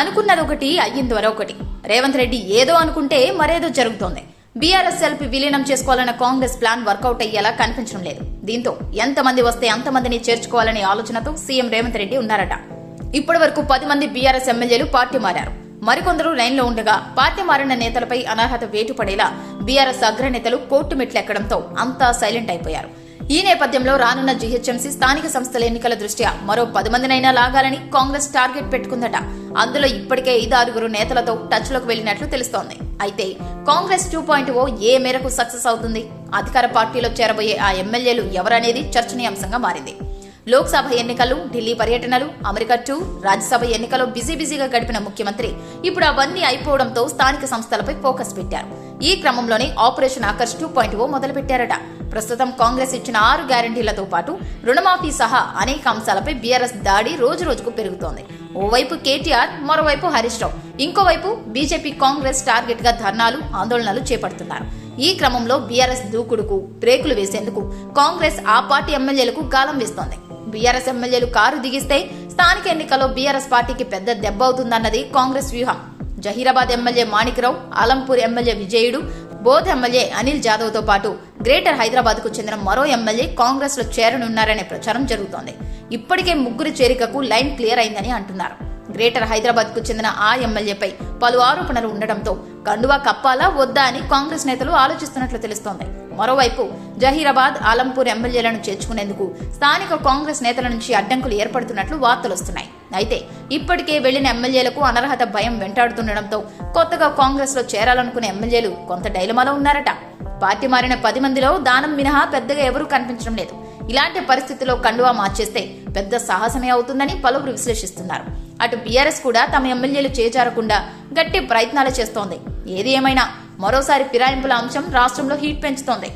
అనుకున్నది ఒకటి అయ్యింది మరొకటి రేవంత్ రెడ్డి ఏదో అనుకుంటే మరేదో జరుగుతోంది. బీఆర్ఎస్ ఎల్పి విలీనం చేసుకోవాలన్న కాంగ్రెస్ ప్లాన్ వర్కౌట్ అయ్యేలా కనిపించడం లేదు. దీంతో ఎంతమంది వస్తే అంతమందిని చేర్చుకోవాలనే ఆలోచనతో సీఎం రేవంత్ రెడ్డి ఉన్నారట. ఇప్పటి వరకు పది మంది బీఆర్ఎస్ ఎమ్మెల్యేలు పార్టీ మారారు. మరికొందరు లైన్లో ఉండగా పార్టీ మారిన నేతలపై అనర్హత వేటు పడేలా బీఆర్ఎస్ అగ్రనేతలు కోర్టు మెట్లెక్కడంతో అంతా సైలెంట్ అయిపోయారు. ఈ నేపథ్యంలో రానున్న జీహెచ్ఎంసీ స్థానిక సంస్థల ఎన్నికల దృష్ట్యా మరో పది మందినైనా లాగాలని కాంగ్రెస్ టార్గెట్ పెట్టుకుందట. అందులో ఇప్పటికే ఐదారుగురు నేతలతో టచ్లోకి వెళ్ళినట్లు తెలుస్తోంది. అయితే కాంగ్రెస్ టూ పాయింట్ ఓ ఏ మేరకు సక్సెస్ అవుతుంది? అధికార పార్టీలో చేరబోయే ఆ ఎమ్మెల్యేలు ఎవరనేది చర్చనీయాంశంగా మారింది. లోక్సభ ఎన్నికలు ఢిల్లీ పర్యటనలు అమెరికా టూ రాజ్యసభ ఎన్నికలు బిజీ బిజీగా గడిపిన ముఖ్యమంత్రి ఇప్పుడు అవన్నీ అయిపోవడంతో స్థానిక సంస్థలపై ఫోకస్ పెట్టారు. ఈ క్రమంలోనే operation Akarsh two point O మొదలుపెట్టారట. ప్రస్తుతం కాంగ్రెస్ ఇచ్చిన ఆరు గ్యారంటీలతో పాటు రుణమాఫీ సహా అనేక అంశాలపై బీఆర్ఎస్ దాడి రోజు రోజుకు పెరుగుతోంది. ఓవైపు కేటీఆర్ మరోవైపు హరీష్ రావు. ఇంకోవైపు బీజేపీ కాంగ్రెస్ టార్గెట్గా ధర్నాలు ఆందోళనలు చేపడుతున్నారు. ఈ క్రమంలో బీఆర్ఎస్ దూకుడుకు బ్రేకులు వేసేందుకు కాంగ్రెస్ ఆ పార్టీ ఎమ్మెల్యేలకు గాలం వేస్తోంది. బీఆర్ఎస్ ఎమ్మెల్యేలు కారు దిగిస్తే స్థానిక ఎన్నికల్లో బీఆర్ఎస్ పార్టీకి పెద్ద దెబ్బ అవుతుందన్నది కాంగ్రెస్ వ్యూహం. Zaheerabad MLA Manikrao Alampur MLA Vijayudu Boath MLA Anil జాదవ్తో పాటు గ్రేటర్ హైదరాబాద్కు చెందిన మరో ఎమ్మెల్యే కాంగ్రెస్లో చేరనున్నారనే ప్రచారం జరుగుతోంది. ఇప్పటికే ముగ్గురి చేరికకు లైన్ క్లియర్ అయిందని అంటున్నారు. గ్రేటర్ హైదరాబాద్కు చెందిన ఆ ఎమ్మెల్యేపై పలు ఆరోపణలు ఉండడంతో కండువా కప్పాలా వద్దా అని కాంగ్రెస్ నేతలు ఆలోచిస్తున్నట్లు తెలుస్తోంది. మరోవైపు జహీరాబాద్ ఆలంపూర్ ఎమ్మెల్యేలను చేర్చుకునేందుకు స్థానిక కాంగ్రెస్ నేతల నుంచి అడ్డంకులు ఏర్పడుతున్నట్లు వార్తలొస్తున్నాయి అయితే ఇప్పటికే వెళ్ళిన ఎమ్మెల్యేలకు అనర్హత భయం వెంటాడుతుండటంతో కొత్తగా కాంగ్రెస్లో చేరాలనుకునే ఎమ్మెల్యేలు కొంత డైలమాలో ఉన్నారట. పార్టీ మారిన పది మందిలో దానం మినహా పెద్దగా ఎవరూ కనిపించడం లేదు. ఇలాంటి పరిస్థితిలో కండువా మార్చేస్తే పెద్ద సాహసమే అవుతుందని పలువురు విశ్లేషిస్తున్నారు. అటు బీఆర్ఎస్ కూడా తమ ఎమ్మెల్యేలు చేజారకుండా గట్టి ప్రయత్నాలు చేస్తోంది. ఏది ఏమైనా మరోసారి ఫిరాయింపుల అంశం రాష్ట్రంలో హీట్ పెంచుతోంది.